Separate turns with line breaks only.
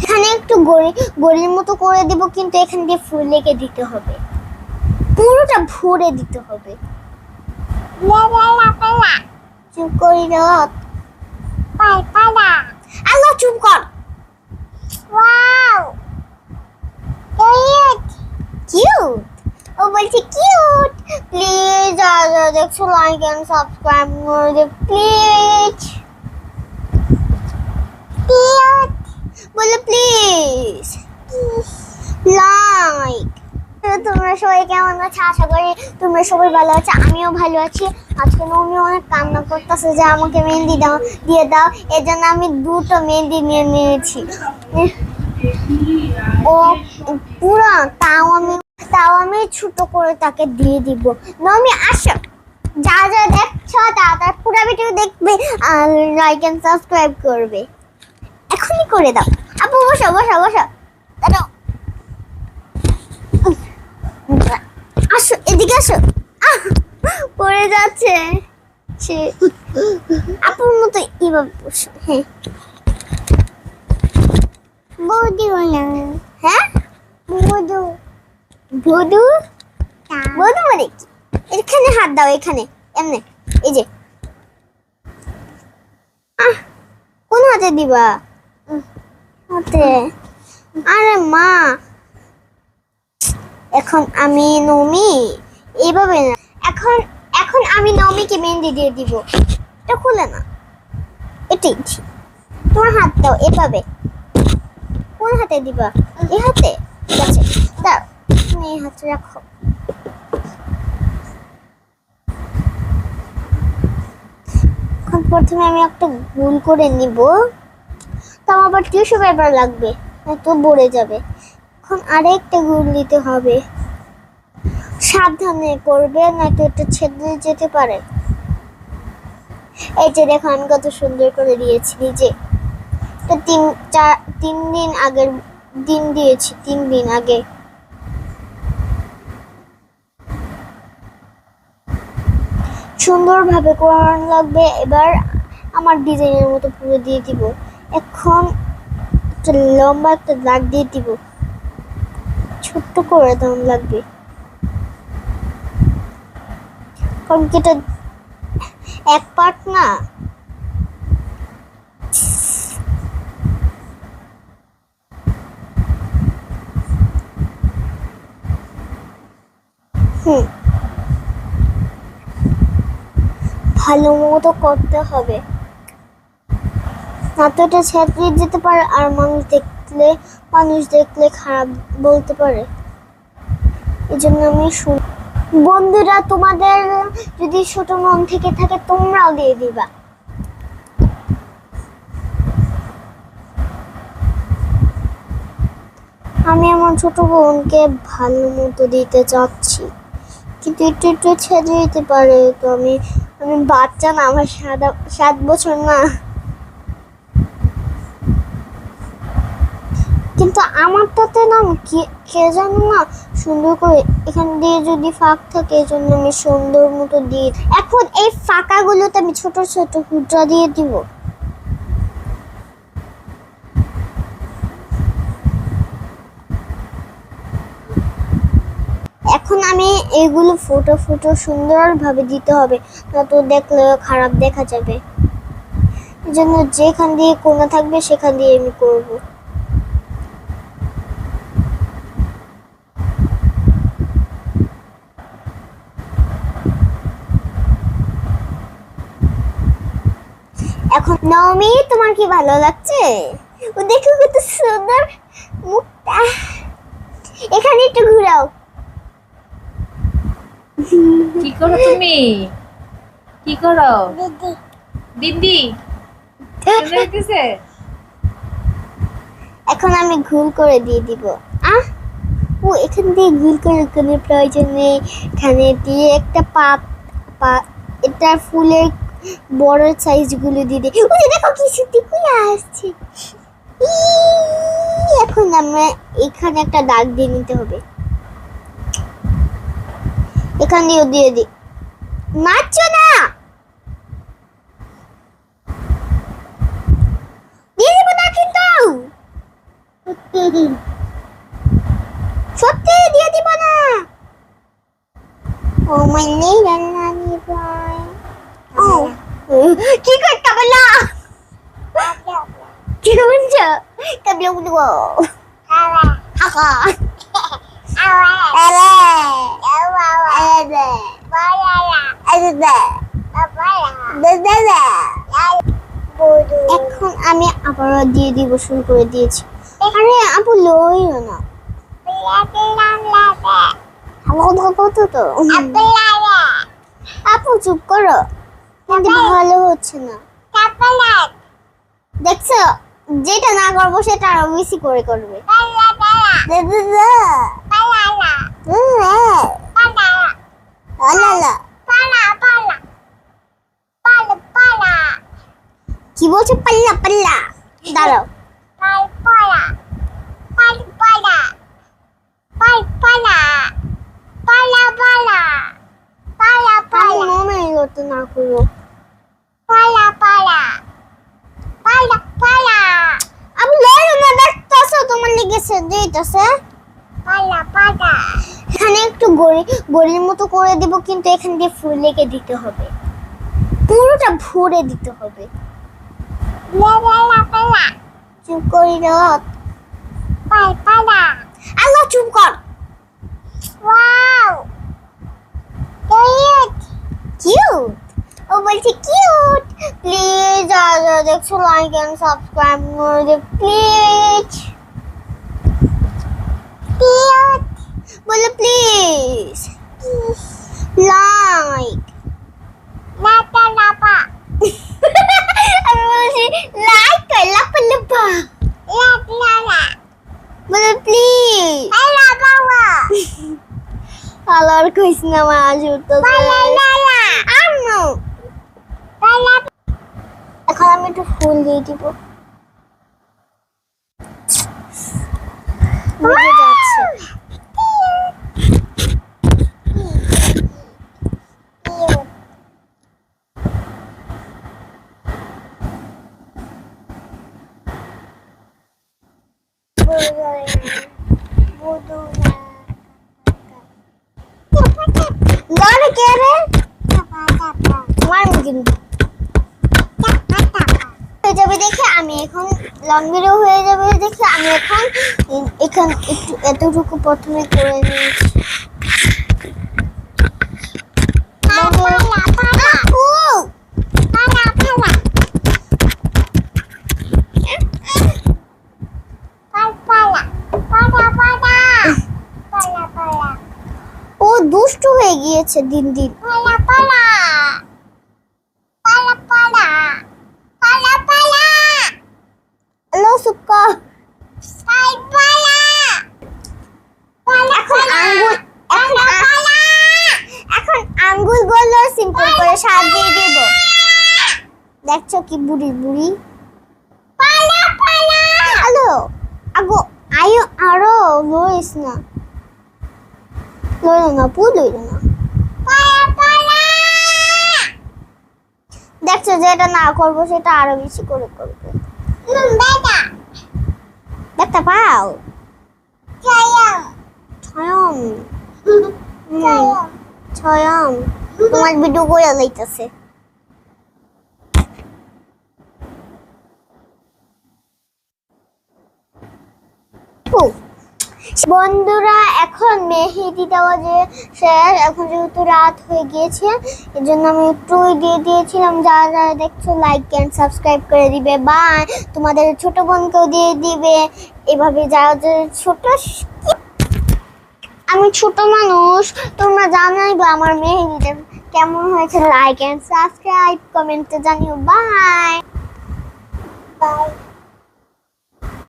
এখানে একটু গড়ি গড়ির মতো করে দেব কিন্তু এখান দিয়ে ফুল লেগে দিতে হবে। পুরোটা ভরে দিতে হবে। চুপ করি আল্লাহ চুপ কর। কিউট ও বলছে কিউট প্লিজ দেখছ লাইক এন্ড সাবস্ক্রাইব করে দে প্লিজ কিউট বলো প্লিজ লাইক তোমরা সবাই কেমন আছো? আশা করি তোমরা সবাই ভালো আছো, আমিও ভালো আছি। আজকে নমি অনেক কান্না করতেছে, যে আমাকে মেহেন্দি দাও, দিয়ে দাও। এর জন্য আমি দুটো মেহেন্দি নিয়ে নিয়েছি। ও পুরো, তাও আমি তাও আমি ছোট করে তাকে দিয়ে দিব। নমি আসো। যা যা দেখছ, তা তার পুরো ভিডিও দেখবে আর লাইক এন্ড সাবস্ক্রাইব করবে। এখনই করে দাও। আপু বসো বসো। বসো আসো, এদিকে আসো। পড়ে যাচ্ছে। সে আপুর মতো এভাবে বসো হ্যাঁ। বৌদি বলা। হ্যাঁ? বধু বধু বধু মানে কি? এখানে হাত দাও, এখানে। এমনি, এই যে। আহ, কোন হাতে দিবা? হাতে আরে মা, এখন আমি নমি এইভাবে না। এখন এখন আমি নমিকে মেহেন্দি দিয়ে দিব। এটা খুলে না। ঠিক। তোমার হাত দাও, এভাবে। কোন হাতে দিবা? এই হাতে? ঠিক আছে দাও, তুমি এই হাতে রাখো। এখন প্রথমে আমি একটা গোল করে নিব। তাও আবার টিস্যু পেপার লাগবে তো পড়ে যাবে। এখন আরেকটা গুল দিতে হবে। সাবধানে করবে নয়তো এটা ছেদে যেতে পারে? এই যে দেখো, আমি কত সুন্দর করে দিয়েছি নিজে। তো তিন, চার, তিন দিন আগের দিন দিয়েছি, তিন দিন আগে। সুন্দরভাবে করানো লাগবে, এবার আমার ডিজাইনের মতো পুরো দিয়ে দিব। এখন একটা লম্বা একটা দাগ দিয়ে দিব। ছোট্ট করে দাম লাগবে। কারণ কি এটা এক পার্ট না? ভালো মতো করতে হবে। না তো এটা যেতে পারে আর মানুষ দেখলে মানুষ দেখলে খারাপ বলতে পারে। এই জন্য আমি শুন বন্ধুরা, তোমাদের যদি ছোট মন থেকে থাকে, তোমরাও দিয়ে দিবা। আমি আমার ছোট বোনকে ভালো মতো দিতে চাচ্ছি। কিন্তু একটু একটু ছেড়ে দিতে পারে, তো আমি আমি বাচ্চা না, আমার সাত বছর না। কিন্তু আমারটাতে না কে জানো না সুন্দর করে এখান দিয়ে যদি ফাঁক থাকে, এই জন্য আমি সুন্দর মতো দিয়ে এখন এই ফাঁকাগুলোতে আমি ছোট ছোট হুটরা দিয়ে দিব। এখন আমি এগুলো ফুটো ফুটো সুন্দরভাবে দিতে হবে, না তো দেখলে খারাপ দেখা যাবে। এই জন্য যেখান দিয়ে কোনা থাকবে, সেখান দিয়ে আমি করব। এখন নমি তোমার কি ভালো লাগছে? ও দেখো কত সুন্দর মুখটা। এখানে একটু ঘুরাও।
কি করো তুমি? কি করো? দিদি।
এখন আমি ঘুল করে দিয়ে দিব। আহ! ও এখান দিয়ে ঘুল করে কোনো প্রয়োজন নেই। এখানে দিয়ে একটা পাপ পা এটা ফুলের বড় সাইজগুলো দিয়ে দিই ওই দেখো কি করে আসছে। এখন আমরা এখানে একটা দাগ দিয়ে নিতে হবে। এখান দিয়েও দিয়ে দিই মারছো না? দিয়ে দেবো না কিন্তু। সত্যি, দিয়ে দিব না। ও মানে রান্না নিবাই ও কি করতে বলা? কি বলছো? কাবলা আরে এখন আমি আবারও দিয়ে দিব শুরু করে দিয়েছি। আরে আপু লইও না। ভালো তো। আপু চুপ করো। কিন্তু ভালো হচ্ছে না। দেখছ? যেটা না করব সেটা আরও বেশি করে করবে। কি বলছো? পাল্লা পাল্লা। দাঁড়াও। না আমি মনে করতে না করো আমি লড়ো না দেখতেছো? তোমার লেগেছে যেতেছে এখানে একটু গড়ি গড়ির মতো করে দিব কিন্তু এখান দিয়ে ফুল লেগে দিতে হবে। পুরোটা ভরে দিতে হবে। চুপ করি রাত আল্লাহ চুপ কর। Norodik to like and subscribe Norodik please. Please. Please. Please. Like. Lapa lapa. I mo si like or lapa lapa? Lapa please. Ay lapa lapa. Alor ko is naman. Bye. এখন আমি একটু ফুল দিয়ে দিব। যাচ্ছে। লড়ে কে রে মারবো কিন্তু হয়ে যাবে দেখে আমি এখন লং ভিডিও হয়ে যাবে দেখে আমি এখন এখান একটু এতটুকু প্রথমে করে নিয়েছি দুষ্টু হয়ে গিয়েছে দিন দিন। হ্যালো সুক্কা এখন আঙ্গুল এখন আ- এখন আঙ্গুলগুলো সিম্পল করে সাজিয়ে দিব। দেখছ কি বুড়ি বুড়ি? হ্যালো আগো আয়ো আরও লইস না। লইল না পু লইল না। দেখছ যেটা না করব সেটা আরও বেশি করে করবে। দেখতে পাও? ছয়ম। ছয়ম। তোমার ভিডিও করে লাইতেছে। বন্ধুরা, এখন মেহেদি দেওয়া যে শেষ এখন যেহেতু রাত হয়ে গিয়েছে এর জন্য আমি একটু দিয়ে দিয়েছিলাম, যারা যারা দেখছ লাইক অ্যান্ড সাবস্ক্রাইব করে দিবে। বা তোমাদের ছোট বোনকেও দিয়ে দিবে। এভাবে যারা ছোট, আমি ছোট মানুষ, তোমরা জানাই বা আমার মেহেদিটা কেমন হয়েছে? লাইক এন্ড সাবস্ক্রাইব কমেন্টে জানিও। Bye bye